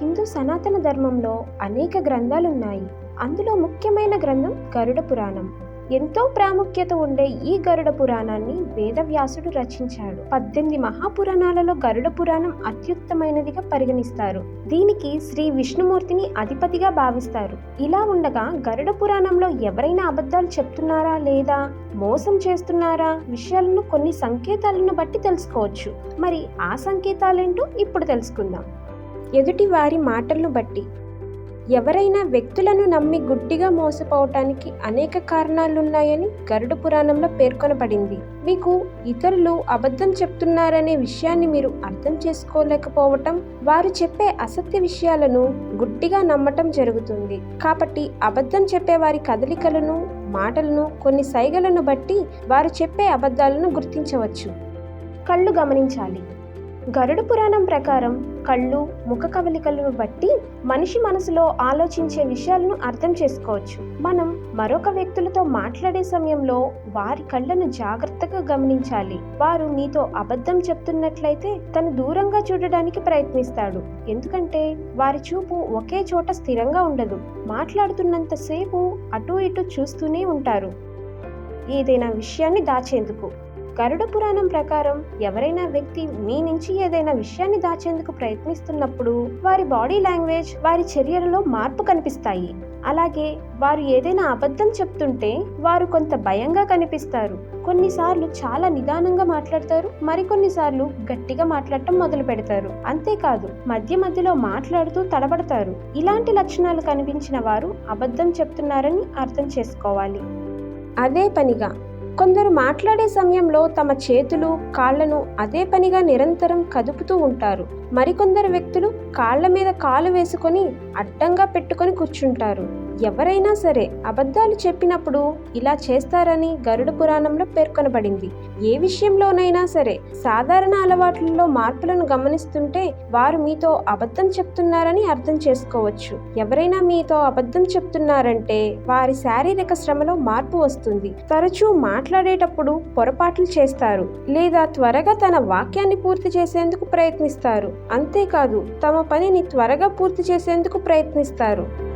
హిందూ సనాతన ధర్మంలో అనేక గ్రంథాలున్నాయి. అందులో ముఖ్యమైన గ్రంథం గరుడ పురాణం. ఎంతో ప్రాముఖ్యత ఉండే ఈ గరుడ పురాణాన్ని వేదవ్యాసుడు రచించాడు. పద్దెనిమిది మహాపురాణాలలో గరుడ పురాణం అత్యుత్తమైనదిగా పరిగణిస్తారు. దీనికి శ్రీ విష్ణుమూర్తిని అధిపతిగా భావిస్తారు. ఇలా ఉండగా గరుడ పురాణంలో ఎవరైనా అబద్ధాలు చెప్తున్నారా లేదా మోసం చేస్తున్నారా విషయాలను కొన్ని సంకేతాలను బట్టి తెలుసుకోవచ్చు. మరి ఆ సంకేతాలేంటో ఇప్పుడు తెలుసుకుందాం. ఎదుటి వారి మాటలను బట్టి. ఎవరైనా వ్యక్తులను నమ్మి గుడ్డిగా మోసపోవటానికి అనేక కారణాలున్నాయని గరుడ పురాణంలో పేర్కొనబడింది. మీకు ఇతరులు అబద్ధం చెప్తున్నారనే విషయాన్ని మీరు అర్థం చేసుకోలేకపోవటం వారు చెప్పే అసత్య విషయాలను గుడ్డిగా నమ్మటం జరుగుతుంది. కాబట్టి అబద్ధం చెప్పే వారి కదలికలను మాటలను కొన్ని సైగలను బట్టి వారు చెప్పే అబద్ధాలను గుర్తించవచ్చు. కళ్ళు గమనించాలి. గరుడ పురాణం ప్రకారం కళ్ళు ముఖ కవలికలను బట్టి మనిషి మనసులో ఆలోచించే విషయాలను అర్థం చేసుకోవచ్చు. మనం మరొక వ్యక్తులతో మాట్లాడే సమయంలో వారి కళ్ళను జాగ్రత్తగా గమనించాలి. వారు నీతో అబద్ధం చెప్తున్నట్లయితే తను దూరంగా చూడడానికి ప్రయత్నిస్తాడు. ఎందుకంటే వారి చూపు ఒకే చోట స్థిరంగా ఉండదు. మాట్లాడుతున్నంతసేపు అటు ఇటు చూస్తూనే ఉంటారు. ఏదైనా విషయాన్ని దాచేందుకు గరుడ పురాణం ప్రకారం ఎవరైనా వ్యక్తి మీ నుంచి ఏదైనా విషయాన్ని దాచేందుకు ప్రయత్నిస్తున్నప్పుడు వారి బాడీ లాంగ్వేజ్ వారి చర్యలలో మార్పు కనిపిస్తాయి. అలాగే వారు ఏదైనా అబద్ధం చెప్తుంటే వారు కొంత భయంగా కనిపిస్తారు. కొన్నిసార్లు చాలా నిదానంగా మాట్లాడతారు మరికొన్నిసార్లు గట్టిగా మాట్లాడటం మొదలు పెడతారు. అంతేకాదు మధ్య మధ్యలో మాట్లాడుతూ తడబడతారు. ఇలాంటి లక్షణాలు కనిపించిన వారు అబద్ధం చెప్తున్నారని అర్థం చేసుకోవాలి. అదే పనిగా కొందరు మాట్లాడే సమయంలో తమ చేతులు కాళ్ళను అదే పనిగా నిరంతరం కదుపుతూ ఉంటారు. మరికొందరు వ్యక్తులు కాళ్ళ మీద కాలు వేసుకొని అడ్డంగా పెట్టుకొని కూర్చుంటారు. ఎవరైనా సరే అబద్ధాలు చెప్పినప్పుడు ఇలా చేస్తారని గరుడ పురాణంలో పేర్కొనబడింది. ఏ విషయంలోనైనా సరే సాధారణ అలవాట్లలో మార్పులను గమనిస్తుంటే వారు మీతో అబద్ధం చెప్తున్నారని అర్థం చేసుకోవచ్చు. ఎవరైనా మీతో అబద్ధం చెప్తున్నారంటే వారి శారీరక శ్రమలో మార్పు వస్తుంది. తరచూ మాట్లాడేటప్పుడు పొరపాట్లు చేస్తారు లేదా త్వరగా తన వాక్యాన్ని పూర్తి చేసేందుకు ప్రయత్నిస్తారు. అంతేకాదు తమ పనిని త్వరగా పూర్తి చేసేందుకు ప్రయత్నిస్తారు.